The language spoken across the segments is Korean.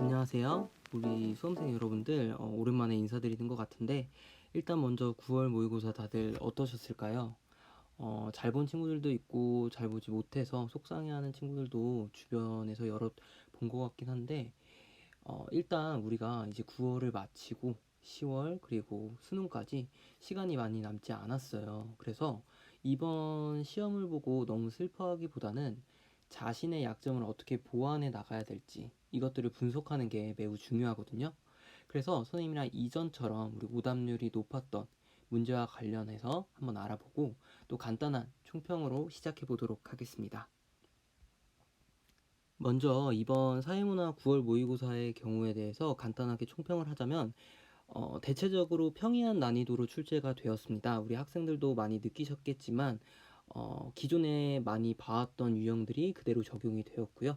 안녕하세요. 우리 수험생 여러분들 어, 오랜만에 인사드리는 것 같은데 일단 먼저 9월 모의고사 다들 어떠셨을까요? 어, 잘 본 친구들도 있고 잘 보지 못해서 속상해하는 친구들도 주변에서 여러 본 것 같긴 한데 어, 일단 우리가 이제 9월을 마치고 10월 그리고 수능까지 시간이 많이 남지 않았어요. 그래서 이번 시험을 보고 너무 슬퍼하기보다는 자신의 약점을 어떻게 보완해 나가야 될지 이것들을 분석하는 게 매우 중요하거든요. 그래서 선생님이랑 이전처럼 우리 오답률이 높았던 문제와 관련해서 한번 알아보고 또 간단한 총평으로 시작해 보도록 하겠습니다. 먼저 이번 사회문화 9월 모의고사의 경우에 대해서 간단하게 총평을 하자면 어, 대체적으로 평이한 난이도로 출제가 되었습니다. 우리 학생들도 많이 느끼셨겠지만 어, 기존에 많이 봐왔던 유형들이 그대로 적용이 되었고요.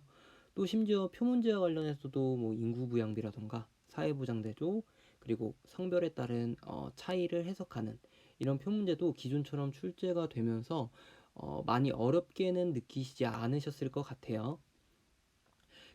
또 심지어 표 문제와 관련해서도 뭐 인구 부양비라던가 사회보장대조 그리고 성별에 따른 어, 차이를 해석하는 이런 표 문제도 기존처럼 출제가 되면서 어, 많이 어렵게는 느끼시지 않으셨을 것 같아요.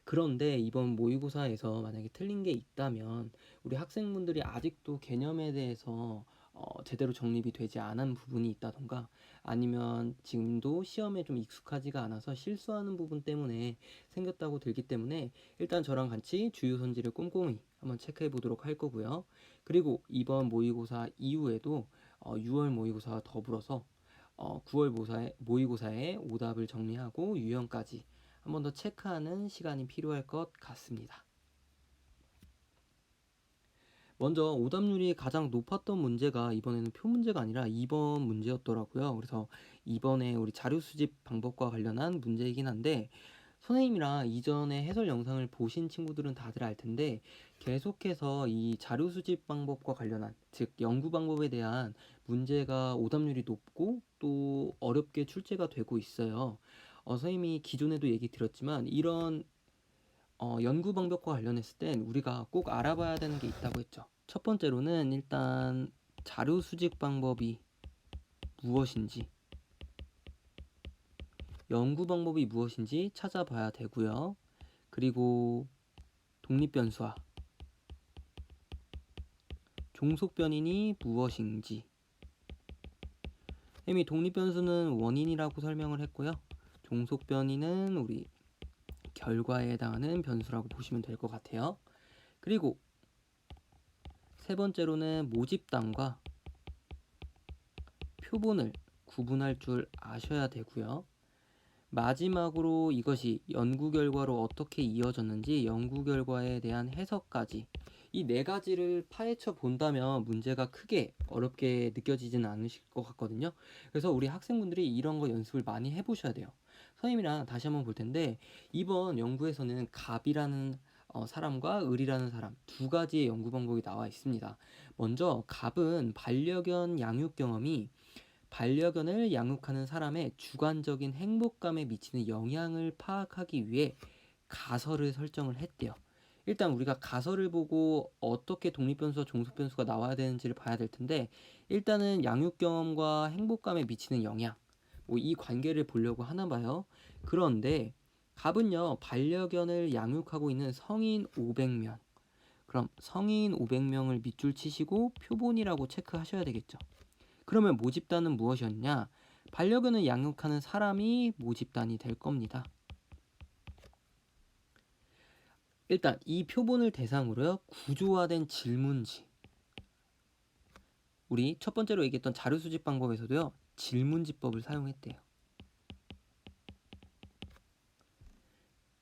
그런데 이번 모의고사에서 만약에 틀린 게 있다면 우리 학생분들이 아직도 개념에 대해서 어, 제대로 정립이 되지 않은 부분이 있다던가 아니면 지금도 시험에 좀 익숙하지가 않아서 실수하는 부분 때문에 생겼다고 들기 때문에 일단 저랑 같이 주요 선지를 꼼꼼히 한번 체크해 보도록 할 거고요. 그리고 이번 모의고사 이후에도 어, 6월 모의고사와 더불어서 어, 9월 모사에, 모의고사에 오답을 정리하고 유형까지 한번 더 체크하는 시간이 필요할 것 같습니다. 먼저 오답률이 가장 높았던 문제가 이번에는 표 문제가 아니라 2번 문제였더라고요. 그래서 이번에 우리 자료 수집 방법과 관련한 문제이긴 한데 선생님이랑 이전에 해설 영상을 보신 친구들은 다들 알 텐데 계속해서 이 자료 수집 방법과 관련한 즉 연구 방법에 대한 문제가 오답률이 높고 또 어렵게 출제가 되고 있어요. 어, 선생님이 기존에도 얘기 드렸지만 이런 어, 연구 방법과 관련했을 땐 우리가 꼭 알아봐야 되는 게 있다고 했죠. 첫 번째로는 일단 자료 수집 방법이 무엇인지, 연구 방법이 무엇인지 찾아봐야 되고요. 그리고 독립 변수와 종속 변인이 무엇인지, 이미 독립 변수는 원인이라고 설명을 했고요. 종속 변인은 우리 결과에 해당하는 변수라고 보시면 될 것 같아요. 그리고 세 번째로는 모집단과 표본을 구분할 줄 아셔야 되고요. 마지막으로 이것이 연구 결과로 어떻게 이어졌는지 연구 결과에 대한 해석까지 이 네 가지를 파헤쳐 본다면 문제가 크게 어렵게 느껴지지는 않으실 것 같거든요. 그래서 우리 학생분들이 이런 거 연습을 많이 해보셔야 돼요. 선생님이랑 다시 한번 볼 텐데 이번 연구에서는 갑이라는 어, 사람과 을이라는 사람 두 가지의 연구 방법이 나와 있습니다. 먼저 갑은 반려견 양육 경험이 반려견을 양육하는 사람의 주관적인 행복감에 미치는 영향을 파악하기 위해 가설을 설정을 했대요. 일단 우리가 가설을 보고 어떻게 독립변수와 종속변수가 나와야 되는지를 봐야 될 텐데 일단은 양육 경험과 행복감에 미치는 영향 뭐 이 관계를 보려고 하나 봐요. 그런데 갑은요 반려견을 양육하고 있는 성인 500명. 그럼 성인 500명을 밑줄 치시고 표본이라고 체크하셔야 되겠죠. 그러면 모집단은 무엇이었냐? 반려견을 양육하는 사람이 모집단이 될 겁니다. 일단 이 표본을 대상으로요 구조화된 질문지 우리 첫 번째로 얘기했던 자료 수집 방법에서도요 질문지법을 사용했대요.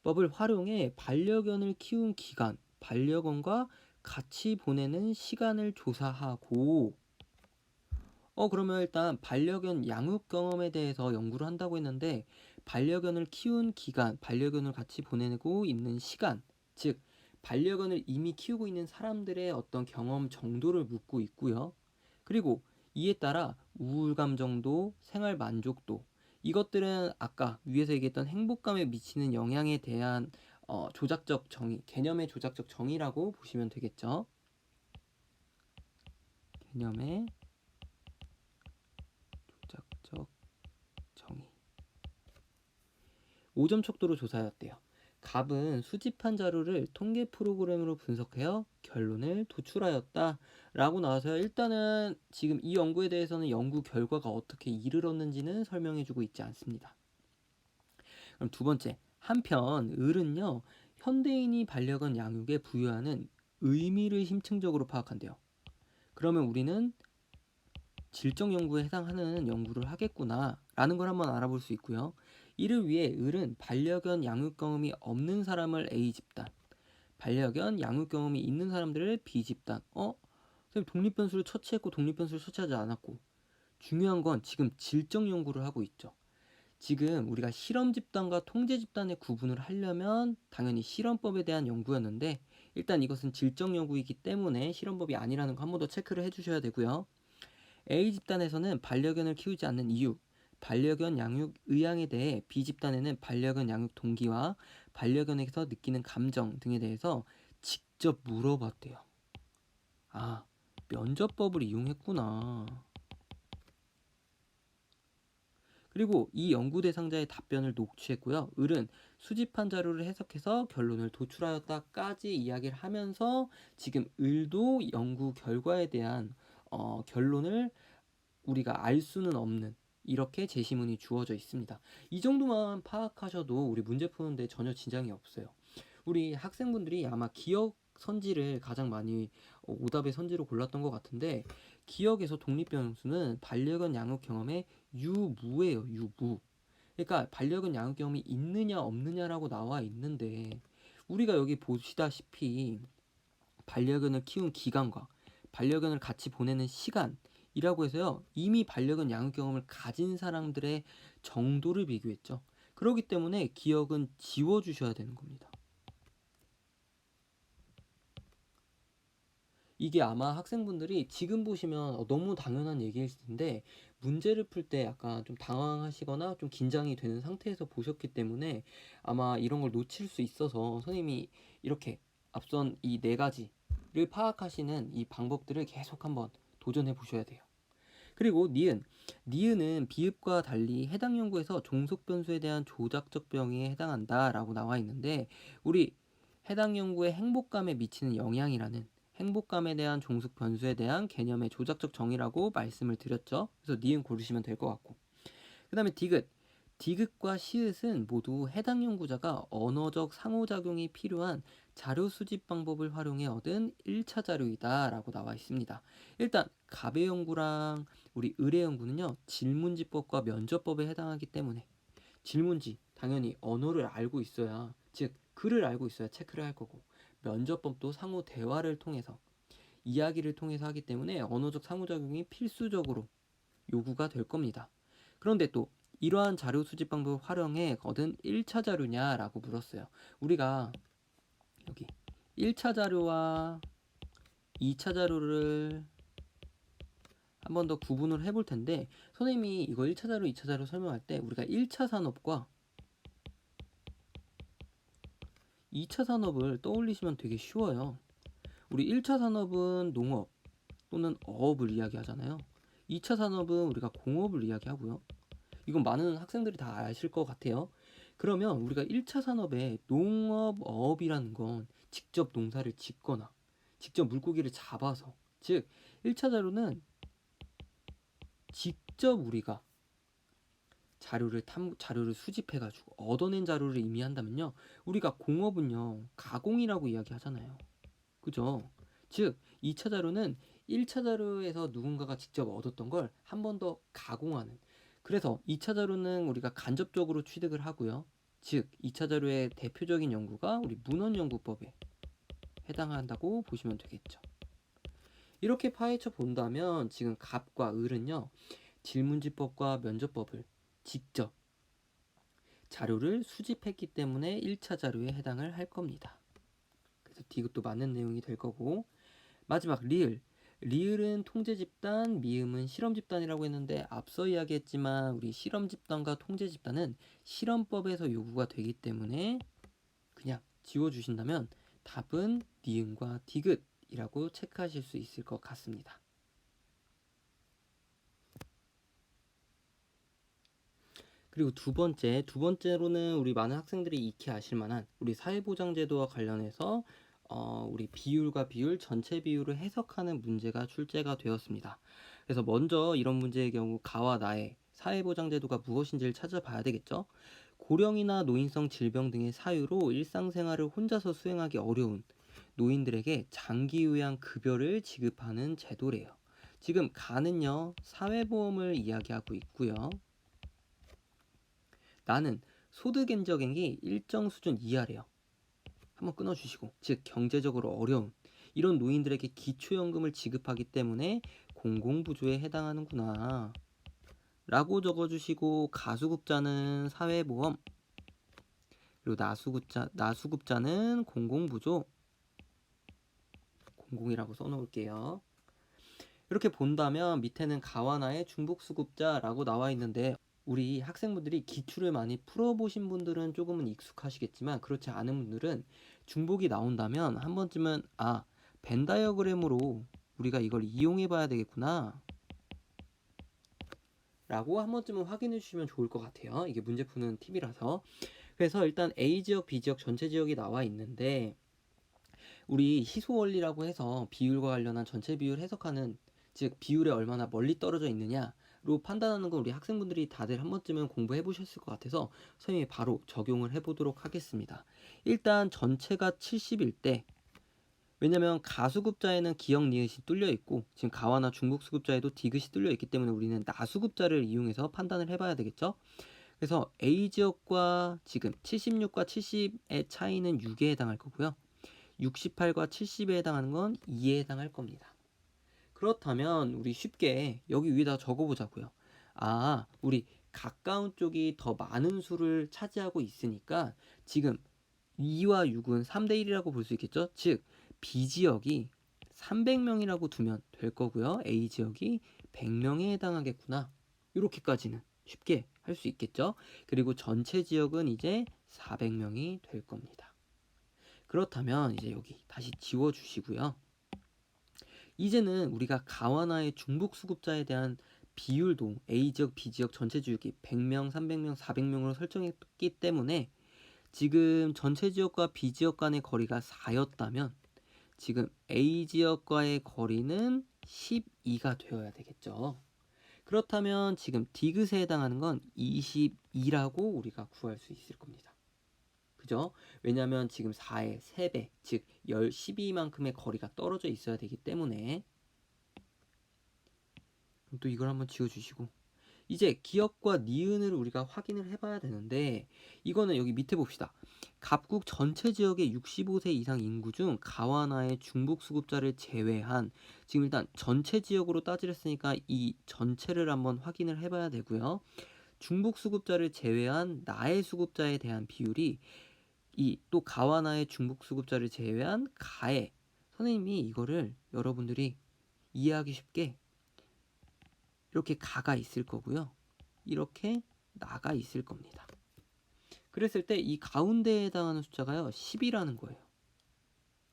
법을 활용해 반려견을 키운 기간, 반려견과 같이 보내는 시간을 조사하고 어 그러면 일단 반려견 양육 경험에 대해서 연구를 한다고 했는데 반려견을 키운 기간, 반려견을 같이 보내고 있는 시간, 즉 반려견을 이미 키우고 있는 사람들의 어떤 경험 정도를 묻고 있고요. 그리고 이에 따라 우울감 정도, 생활 만족도 이것들은 아까 위에서 얘기했던 행복감에 미치는 영향에 대한 어, 조작적 정의, 개념의 조작적 정의라고 보시면 되겠죠. 개념의 조작적 정의. 5점 척도로 조사했대요. 갑은 수집한 자료를 통계 프로그램으로 분석하여 결론을 도출하였다. 라고 나와서요. 일단은 지금 이 연구에 대해서는 연구 결과가 어떻게 이르렀는지는 설명해주고 있지 않습니다. 그럼 두 번째, 한편 을은요 현대인이 반려견 양육에 부여하는 의미를 심층적으로 파악한대요. 그러면 우리는 질적 연구에 해당하는 연구를 하겠구나 라는 걸 한번 알아볼 수 있고요. 이를 위해 을은 반려견 양육 경험이 없는 사람을 A 집단, 반려견 양육 경험이 있는 사람들을 B 집단. 어? 선생님 독립변수를 처치했고 독립변수를 처치하지 않았고 중요한 건 지금 질적 연구를 하고 있죠. 지금 우리가 실험 집단과 통제 집단의 구분을 하려면 당연히 실험법에 대한 연구였는데 일단 이것은 질적 연구이기 때문에 실험법이 아니라는 거 한 번 더 체크를 해주셔야 되고요. A 집단에서는 반려견을 키우지 않는 이유, 반려견 양육 의향에 대해 B 집단에는 반려견 양육 동기와 반려견에게서 느끼는 감정 등에 대해서 직접 물어봤대요. 아, 면접법을 이용했구나. 그리고 이 연구 대상자의 답변을 녹취했고요. 을은 수집한 자료를 해석해서 결론을 도출하였다까지 이야기를 하면서 지금 을도 연구 결과에 대한 어, 결론을 우리가 알 수는 없는 이렇게 제시문이 주어져 있습니다. 이 정도만 파악하셔도 우리 문제 푸는데 전혀 진장이 없어요. 우리 학생분들이 아마 기억 선지를 가장 많이 어, 오답의 선지로 골랐던 것 같은데 기억에서 독립변수는 반려견 양육 경험의 유무예요. 유무. 그러니까 반려견 양육 경험이 있느냐 없느냐라고 나와 있는데 우리가 여기 보시다시피 반려견을 키운 기간과 반려견을 같이 보내는 시간 이라고 해서요. 이미 반려견 양육 경험을 가진 사람들의 정도를 비교했죠. 그렇기 때문에 기억은 지워주셔야 되는 겁니다. 이게 아마 학생분들이 지금 보시면 너무 당연한 얘기일 텐데 문제를 풀 때 약간 좀 당황하시거나 좀 긴장이 되는 상태에서 보셨기 때문에 아마 이런 걸 놓칠 수 있어서 선생님이 이렇게 앞선 이 네 가지를 파악하시는 이 방법들을 계속 한번 도전해 보셔야 돼요. 그리고 니은. 니은은 비읍과 달리 해당 연구에서 종속 변수에 대한 조작적 병에 해당한다라고 나와 있는데 우리 해당 연구의 행복감에 미치는 영향이라는 행복감에 대한 종속 변수에 대한 개념의 조작적 정의라고 말씀을 드렸죠. 그래서 니은 고르시면 될 것 같고. 그 다음에 디귿. 디귿과 시읒은 모두 해당 연구자가 언어적 상호작용이 필요한 자료 수집 방법을 활용해 얻은 1차 자료이다 라고 나와 있습니다. 일단 갑의 연구랑 우리 을의 연구는요. 질문지법과 면접법에 해당하기 때문에 질문지 당연히 언어를 알고 있어야 즉 글을 알고 있어야 체크를 할 거고 면접법도 상호 대화를 통해서 이야기를 통해서 하기 때문에 언어적 상호작용이 필수적으로 요구가 될 겁니다. 그런데 또 이러한 자료 수집 방법을 활용해 얻은 1차 자료냐라고 물었어요. 우리가 여기 1차 자료와 2차 자료를 한 번 더 구분을 해볼 텐데 선생님이 이거 1차 자료, 2차 자료 설명할 때 우리가 1차 산업과 2차 산업을 떠올리시면 되게 쉬워요. 우리 1차 산업은 농업 또는 어업을 이야기하잖아요. 2차 산업은 우리가 공업을 이야기하고요. 이건 많은 학생들이 다 아실 것 같아요. 그러면 우리가 1차 산업의 농업, 어업이라는 건 직접 농사를 짓거나 직접 물고기를 잡아서 즉 1차 자료는 직접 우리가 자료를 탐 자료를 수집해 가지고 얻어낸 자료를 의미한다면요. 우리가 공업은요. 가공이라고 이야기하잖아요. 그죠? 즉 2차 자료는 1차 자료에서 누군가가 직접 얻었던 걸 한 번 더 가공하는 그래서 2차 자료는 우리가 간접적으로 취득을 하고요. 즉 2차 자료의 대표적인 연구가 우리 문헌 연구법에 해당한다고 보시면 되겠죠. 이렇게 파헤쳐 본다면 지금 갑과 을은요. 질문지법과 면접법을 직접 자료를 수집했기 때문에 1차 자료에 해당을 할 겁니다. 그래서 디귿도 맞는 내용이 될 거고 마지막 리을 리을은 통제 집단, 미음은 실험 집단이라고 했는데 앞서 이야기했지만 우리 실험 집단과 통제 집단은 실험법에서 요구가 되기 때문에 그냥 지워 주신다면 답은 니은과 디귿이라고 체크하실 수 있을 것 같습니다. 그리고 두 번째, 두 번째로는 우리 많은 학생들이 익히 아실 만한 우리 사회보장제도와 관련해서 어, 우리 비율과 비율, 전체 비율을 해석하는 문제가 출제가 되었습니다. 그래서 먼저 이런 문제의 경우 가와 나의 사회보장제도가 무엇인지를 찾아봐야 되겠죠. 고령이나 노인성 질병 등의 사유로 일상생활을 혼자서 수행하기 어려운 노인들에게 장기요양 급여를 지급하는 제도래요. 지금 가는요 사회보험을 이야기하고 있고요. 나는 소득 인적액이 일정 수준 이하래요. 한번 끊어주시고 즉 경제적으로 어려운 이런 노인들에게 기초연금을 지급하기 때문에 공공부조에 해당하는구나. 라고 적어주시고 가수급자는 사회보험 그리고 나수급자, 나수급자는 공공부조. 공공이라고 써놓을게요. 이렇게 본다면 밑에는 가와나의 중복수급자라고 나와 있는데 우리 학생분들이 기출을 많이 풀어보신 분들은 조금은 익숙하시겠지만 그렇지 않은 분들은 중복이 나온다면 한 번쯤은 아 벤다이어그램으로 우리가 이걸 이용해 봐야 되겠구나. 라고 한 번쯤은 확인해 주시면 좋을 것 같아요. 이게 문제 푸는 팁이라서. 그래서 일단 A 지역, B 지역, 전체 지역이 나와 있는데 우리 희소 원리라고 해서 비율과 관련한 전체 비율 해석하는 즉 비율에 얼마나 멀리 떨어져 있느냐 로 판단하는 건 우리 학생분들이 다들 한 번쯤은 공부해 보셨을 것 같아서 선생님이 바로 적용을 해 보도록 하겠습니다. 일단 전체가 70일 때 왜냐면 가수급자에는 기역 니은이 뚫려 있고 지금 가와나 중국 수급자에도 디귿이 뚫려 있기 때문에 우리는 나수급자를 이용해서 판단을 해봐야 되겠죠. 그래서 A 지역과 지금 76과 70의 차이는 6에 해당할 거고요. 68과 70에 해당하는 건 2에 해당할 겁니다. 그렇다면 우리 쉽게 여기 위에다 적어보자고요. 아, 우리 가까운 쪽이 더 많은 수를 차지하고 있으니까 지금 2와 6은 3대 1이라고 볼 수 있겠죠? 즉 B 지역이 300명이라고 두면 될 거고요. A 지역이 100명에 해당하겠구나. 이렇게까지는 쉽게 할 수 있겠죠. 그리고 전체 지역은 이제 400명이 될 겁니다. 그렇다면 이제 여기 다시 지워 주시고요. 이제는 우리가 가와나의 중복 수급자에 대한 비율도 A 지역, B 지역 전체 지역이 100명, 300명, 400명으로 설정했기 때문에 지금 전체 지역과 B 지역 간의 거리가 4였다면 지금 A 지역과의 거리는 12가 되어야 되겠죠. 그렇다면 지금 디귿에 해당하는 건 22라고 우리가 구할 수 있을 겁니다. 그죠? 왜냐면 지금 4의 3배, 즉 10, 12만큼의 거리가 떨어져 있어야 되기 때문에 또 이걸 한번 지워주시고 이제 기억과 니은을 우리가 확인을 해봐야 되는데 이거는 여기 밑에 봅시다. 갑국 전체 지역의 65세 이상 인구 중 가와나의 중복 수급자를 제외한 지금 일단 전체 지역으로 따지랬으니까 이 전체를 한번 확인을 해봐야 되고요. 중복 수급자를 제외한 나의 수급자에 대한 비율이 이 또 가와나의 중복 수급자를 제외한 가에 선생님이 이거를 여러분들이 이해하기 쉽게 이렇게 가가 있을 거고요. 이렇게 나가 있을 겁니다. 그랬을 때 이 가운데에 해당하는 숫자가요. 10이라는 거예요.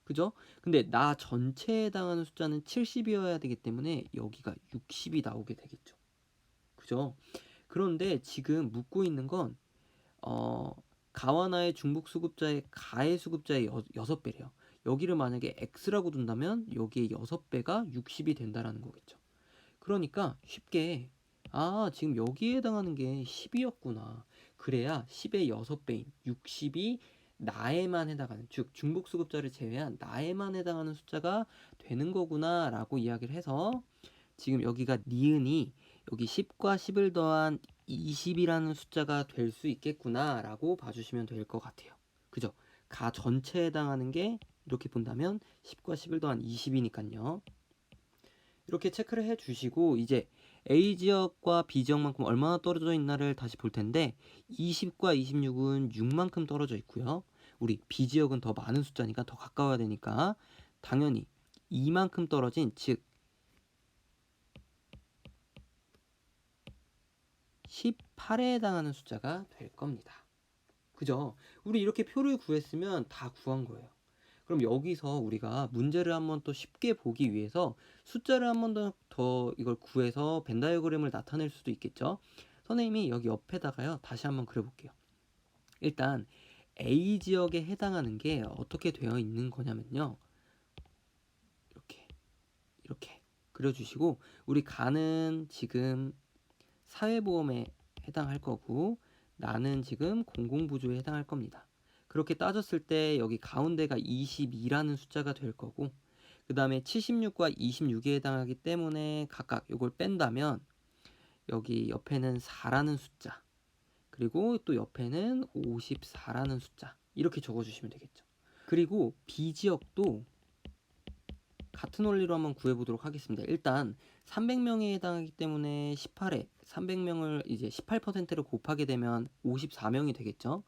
그죠? 근데 나 전체에 해당하는 숫자는 70이어야 되기 때문에 여기가 60이 나오게 되겠죠. 그죠? 그런데 지금 묻고 있는 건 어, 가와나의 중복 수급자의 가의 수급자의 여, 6배래요. 여기를 만약에 x라고 둔다면 여기에 6배가 60이 된다라는 거겠죠. 그러니까 쉽게 아 지금 여기에 해당하는 게 10이었구나. 그래야 10의 6배인 60이 나에만 해당하는 즉 중복 수급자를 제외한 나에만 해당하는 숫자가 되는 거구나 라고 이야기를 해서 지금 여기가 니은이 여기 10과 10을 더한 20이라는 숫자가 될 수 있겠구나 라고 봐주시면 될 것 같아요 그죠? 가 전체에 해당하는 게 이렇게 본다면 10과 10을 더한 20이니까요 이렇게 체크를 해 주시고 이제 A 지역과 B 지역만큼 얼마나 떨어져 있나를 다시 볼 텐데 20과 26은 6만큼 떨어져 있고요. 우리 B 지역은 더 많은 숫자니까 더 가까워야 되니까 당연히 이만큼 떨어진 즉 18에 해당하는 숫자가 될 겁니다. 그죠? 우리 이렇게 표를 구했으면 다 구한 거예요. 그럼 여기서 우리가 문제를 한번 또 쉽게 보기 위해서 숫자를 한번더 이걸 구해서 벤 다이어그램을 나타낼 수도 있겠죠. 선생님이 여기 옆에다가요. 다시 한번 그려볼게요. 일단 A 지역에 해당하는 게 어떻게 되어 있는 거냐면요. 이렇게 이렇게 그려주시고 우리 가는 지금 사회보험에 해당할 거고 나는 지금 공공부조에 해당할 겁니다. 그렇게 따졌을 때 여기 가운데가 22라는 숫자가 될 거고 그 다음에 76과 26에 해당하기 때문에 각각 이걸 뺀다면 여기 옆에는 4라는 숫자 그리고 또 옆에는 54라는 숫자 이렇게 적어주시면 되겠죠. 그리고 B지역도 같은 원리로 한번 구해보도록 하겠습니다. 일단 300명에 해당하기 때문에 18에 300명을 이제 18%를 곱하게 되면 54명이 되겠죠.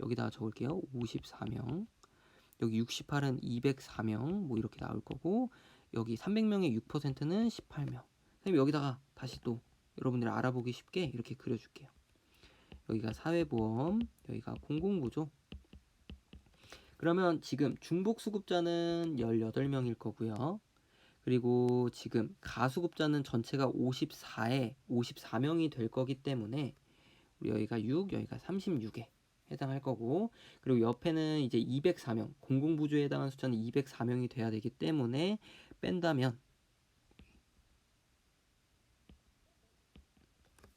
여기다가 적을게요. 54명. 여기 68은 204명 뭐 이렇게 나올 거고 여기 300명의 6%는 18명. 선생님 여기다가 다시 또 여러분들이 알아보기 쉽게 이렇게 그려줄게요. 여기가 사회보험, 여기가 공공부죠. 그러면 지금 중복수급자는 18명일 거고요. 그리고 지금 가수급자는 전체가 54에 54명이 될 거기 때문에 우리 여기가 6, 여기가 36에 해당할 거고 그리고 옆에는 이제 204명 공공부조에 해당하는 숫자는 204명이 돼야 되기 때문에 뺀다면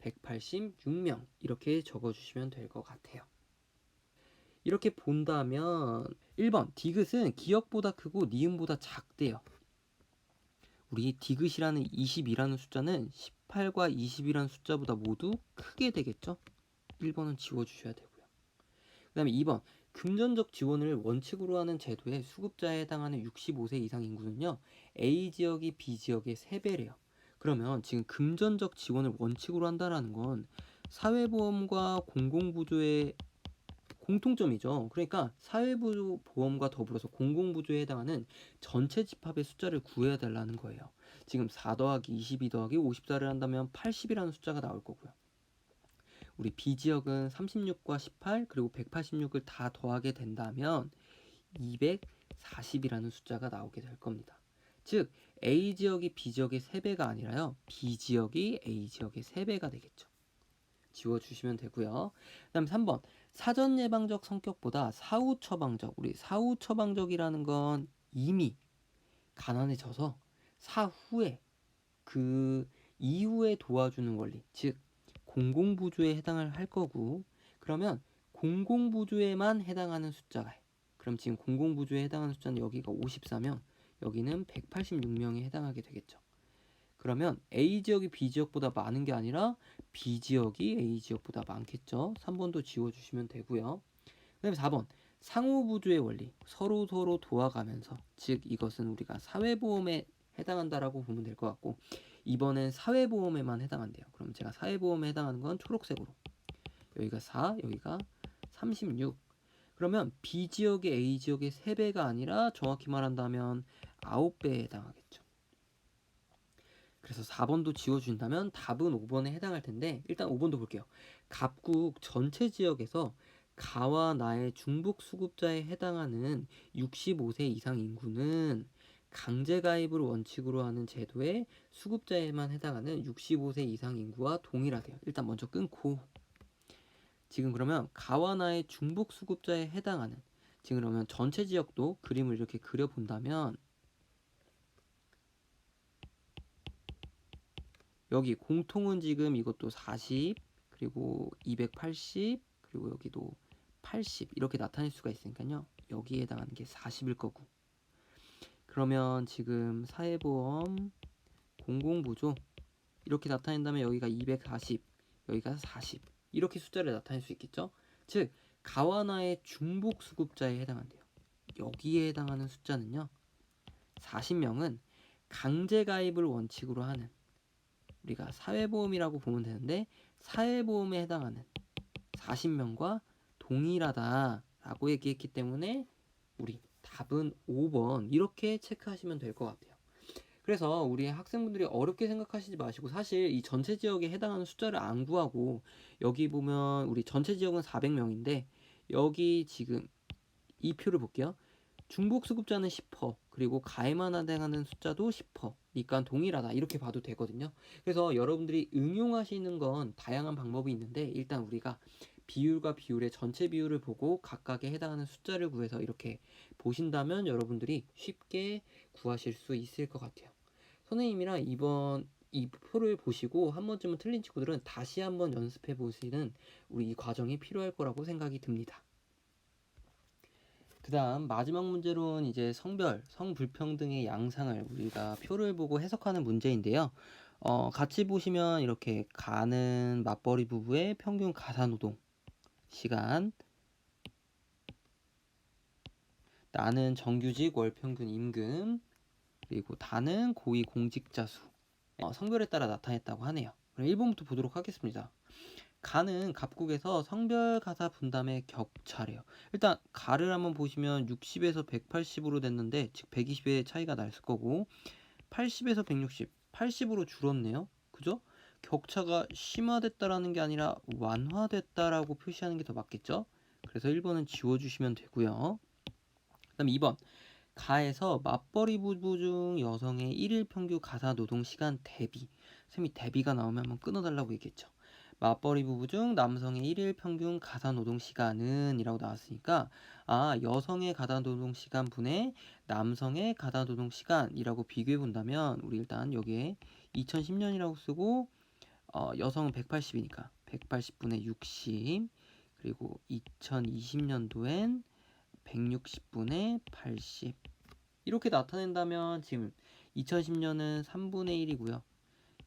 186명 이렇게 적어주시면 될 것 같아요. 이렇게 본다면 1번 디귿은 기역보다 크고 니은보다 작대요. 우리 디귿이라는 20이라는 숫자는 18과 20이라는 숫자보다 모두 크게 되겠죠? 1번은 지워주셔야 되고요. 그 다음에 2번 금전적 지원을 원칙으로 하는 제도의 수급자에 해당하는 65세 이상 인구는요. A 지역이 B 지역의 3배래요. 그러면 지금 금전적 지원을 원칙으로 한다라는 건 사회보험과 공공부조의 공통점이죠. 그러니까 사회보험과 더불어서 공공부조에 해당하는 전체 집합의 숫자를 구해야 되라는 거예요. 지금 4 더하기 22 더하기 54를 한다면 80이라는 숫자가 나올 거고요. 우리 B지역은 36과 18 그리고 186을 다 더하게 된다면 240이라는 숫자가 나오게 될 겁니다. 즉 A지역이 B지역의 3배가 아니라요. B지역이 A지역의 3배가 되겠죠. 지워 주시면 되고요. 그 다음 3번 사전 예방적 성격보다 사후 처방적 우리 사후 처방적이라는 건 이미 가난해져서 사후에 그 이후에 도와주는 원리 즉 공공부조에 해당을 할 거고 그러면 공공부조에만 해당하는 숫자가 그럼 지금 공공부조에 해당하는 숫자는 여기가 54명 여기는 186명에 해당하게 되겠죠. 그러면 A 지역이 B 지역보다 많은 게 아니라 B 지역이 A 지역보다 많겠죠. 3번도 지워주시면 되고요. 그 다음에 4번 상호부조의 원리 서로 서로 도와가면서 즉 이것은 우리가 사회보험에 해당한다라고 보면 될 것 같고 이번엔 사회보험에만 해당한대요. 그럼 제가 사회보험에 해당하는 건 초록색으로 여기가 4 여기가 36 그러면 B 지역의 A 지역의 3배가 아니라 정확히 말한다면 9배에 해당하겠죠. 그래서 4번도 지워준다면 답은 5번에 해당할 텐데 일단 5번도 볼게요. 갑국 전체 지역에서 가와 나의 중복 수급자에 해당하는 65세 이상 인구는 강제 가입을 원칙으로 하는 제도의 수급자에만 해당하는 65세 이상 인구와 동일하대요. 일단 먼저 끊고 지금 그러면 가와 나의 중복 수급자에 해당하는 지금 그러면 전체 지역도 그림을 이렇게 그려 본다면 여기 공통은 지금 이것도 40 그리고 280 그리고 여기도 80 이렇게 나타낼 수가 있으니까요. 여기에 해당하는 게 40일 거고 그러면 지금 사회보험 공공부조 이렇게 나타낸다면 여기가 240 여기가 40 이렇게 숫자를 나타낼 수 있겠죠. 즉 가와나의 중복 수급자에 해당한대요. 여기에 해당하는 숫자는요. 40명은 강제 가입을 원칙으로 하는 우리가 사회보험이라고 보면 되는데 사회보험에 해당하는 40명과 동일하다라고 얘기했기 때문에 우리 답은 5번 이렇게 체크하시면 될 것 같아요. 그래서 우리 학생분들이 어렵게 생각하시지 마시고 사실 이 전체 지역에 해당하는 숫자를 안 구하고 여기 보면 우리 전체 지역은 400명인데 여기 지금 이 표를 볼게요. 중복수급자는 10% 그리고 가에만 해당하는 숫자도 10% 니까 동일하다 이렇게 봐도 되거든요. 그래서 여러분들이 응용하시는 건 다양한 방법이 있는데 일단 우리가 비율과 비율의 전체 비율을 보고 각각에 해당하는 숫자를 구해서 이렇게 보신다면 여러분들이 쉽게 구하실 수 있을 것 같아요. 선생님이랑 이번 이 표를 보시고 한 번쯤은 틀린 친구들은 다시 한번 연습해 보시는 우리 이 과정이 필요할 거라고 생각이 듭니다. 그 다음 마지막 문제로는 이제 성별, 성불평등의 양상을 우리가 표를 보고 해석하는 문제인데요. 어, 같이 보시면 이렇게 가는 맞벌이 부부의 평균 가사 노동 시간 나는 정규직 월평균 임금 그리고 다는 고위 공직자 수 어, 성별에 따라 나타냈다고 하네요. 그럼 1번부터 보도록 하겠습니다. 가는 갑국에서 성별 가사 분담의 격차래요. 일단 가를 한번 보시면 60에서 180으로 됐는데 즉 120의 차이가 났을 거고 80에서 160, 80으로 줄었네요. 그죠? 격차가 심화됐다라는 게 아니라 완화됐다라고 표시하는 게 더 맞겠죠? 그래서 1번은 지워주시면 되고요. 그 다음 2번 가에서 맞벌이 부부 중 여성의 1일 평균 가사 노동 시간 대비 쌤이 대비가 나오면 한번 끊어달라고 얘기했죠. 맞벌이 부부 중 남성의 1일 평균 가사 노동 시간은 이라고 나왔으니까 아 여성의 가사 노동 시간 분의 남성의 가사 노동 시간이라고 비교해 본다면 우리 일단 여기에 2010년이라고 쓰고 어, 여성은 180이니까 180분의 60 그리고 2020년도엔 160분의 80 이렇게 나타낸다면 지금 2010년은 3분의 1이고요.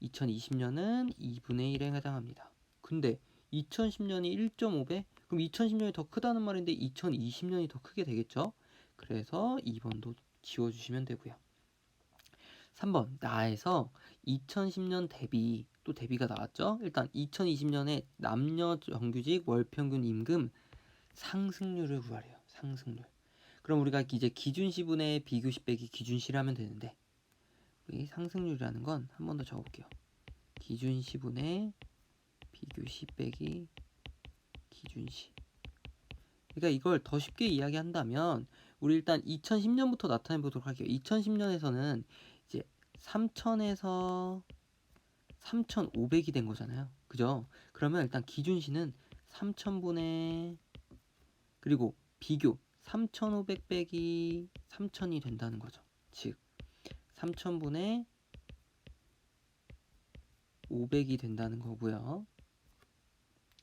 2020년은 2분의 1에 해당합니다. 근데 2010년이 1.5배? 그럼 2010년이 더 크다는 말인데 2020년이 더 크게 되겠죠? 그래서 2번도 지워주시면 되고요. 3번 나에서 2010년 대비 또 대비가 나왔죠. 일단 2020년에 남녀 정규직 월평균 임금 상승률을 구하래요. 상승률. 그럼 우리가 이제 기준시분의 비교시 빼기 기준시를 하면 되는데 우리 상승률이라는 건 한 번 더 적어볼게요. 기준시분의 비교시 빼기 기준시. 그러니까 이걸 더 쉽게 이야기한다면 우리 일단 2010년부터 나타내 보도록 할게요. 2010년에서는 이제 3000에서 3500이 된 거잖아요. 그죠? 그러면 일단 기준시는 3000분의 그리고 비교 3500 빼기 3000이 된다는 거죠. 즉 3000분의 500이 된다는 거고요.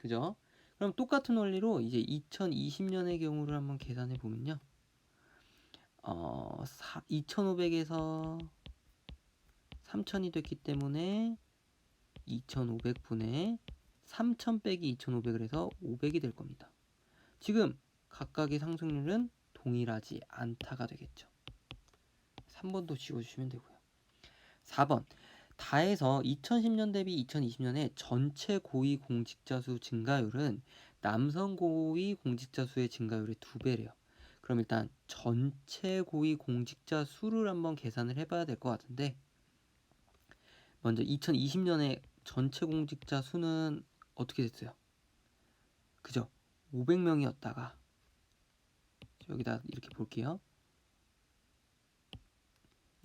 그죠? 그럼 똑같은 원리로 이제 2020년의 경우를 한번 계산해 보면요. 어, 2500에서 3000이 됐기 때문에 2500분의 3000 빼기 2500을 해서 500이 될 겁니다. 지금 각각의 상승률은 동일하지 않다가 되겠죠. 3번도 지워주시면 되고요. 4번 다 해서 2010년 대비 2020년에 전체 고위 공직자 수 증가율은 남성 고위 공직자 수의 증가율의 두 배래요. 그럼 일단 전체 고위 공직자 수를 한번 계산을 해봐야 될 것 같은데 먼저 2020년에 전체 공직자 수는 어떻게 됐어요? 그죠? 500명이었다가 여기다 이렇게 볼게요.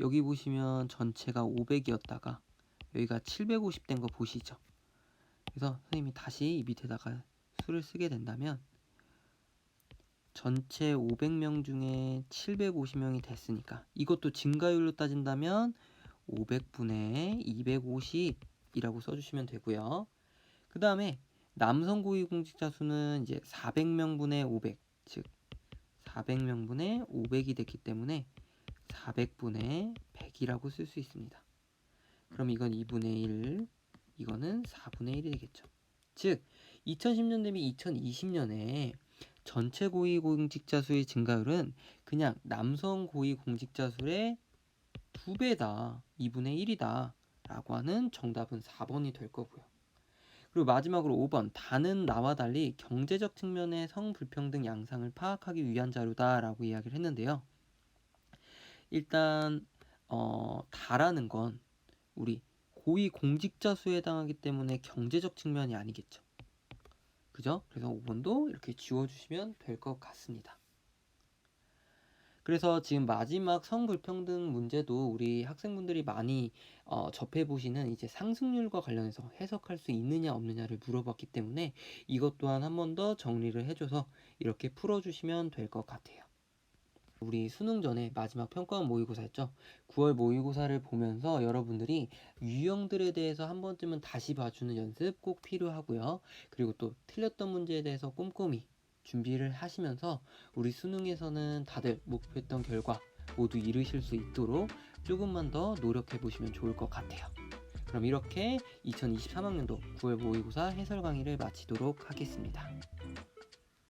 여기 보시면 전체가 500이었다가 여기가 750 된 거 보시죠. 그래서 선생님이 다시 이 밑에다가 수를 쓰게 된다면 전체 500명 중에 750명이 됐으니까 이것도 증가율로 따진다면 500분의 250이라고 써주시면 되고요. 그 다음에 남성 고위공직자 수는 이제 400명분의 500, 즉 400명분의 500이 됐기 때문에 400분의 100이라고 쓸 수 있습니다. 그럼 이건 2분의 1, 이거는 4분의 1이 되겠죠. 즉 2010년 대비 2020년에 전체 고위공직자 수의 증가율은 그냥 남성 고위공직자 수의 두 배다, 2분의 1이다 라고 하는 정답은 4번이 될 거고요. 그리고 마지막으로 5번 다는 나와 달리 경제적 측면의 성불평등 양상을 파악하기 위한 자료다라고 이야기를 했는데요. 일단 어, 다라는 건 우리 고위 공직자 수에 해당하기 때문에 경제적 측면이 아니겠죠. 그죠? 그래서 5번도 이렇게 지워주시면 될 것 같습니다. 그래서 지금 마지막 성불평등 문제도 우리 학생분들이 많이 어, 접해보시는 이제 상승률과 관련해서 해석할 수 있느냐 없느냐를 물어봤기 때문에 이것 또한 한 번 더 정리를 해줘서 이렇게 풀어주시면 될 것 같아요. 우리 수능 전에 마지막 평가원 모의고사였죠. 9월 모의고사를 보면서 여러분들이 유형들에 대해서 한 번쯤은 다시 봐주는 연습 꼭 필요하고요. 그리고 또 틀렸던 문제에 대해서 꼼꼼히 준비를 하시면서 우리 수능에서는 다들 목표했던 결과 모두 이루실 수 있도록 조금만 더 노력해 보시면 좋을 것 같아요. 그럼 이렇게 2023학년도 9월 모의고사 해설 강의를 마치도록 하겠습니다.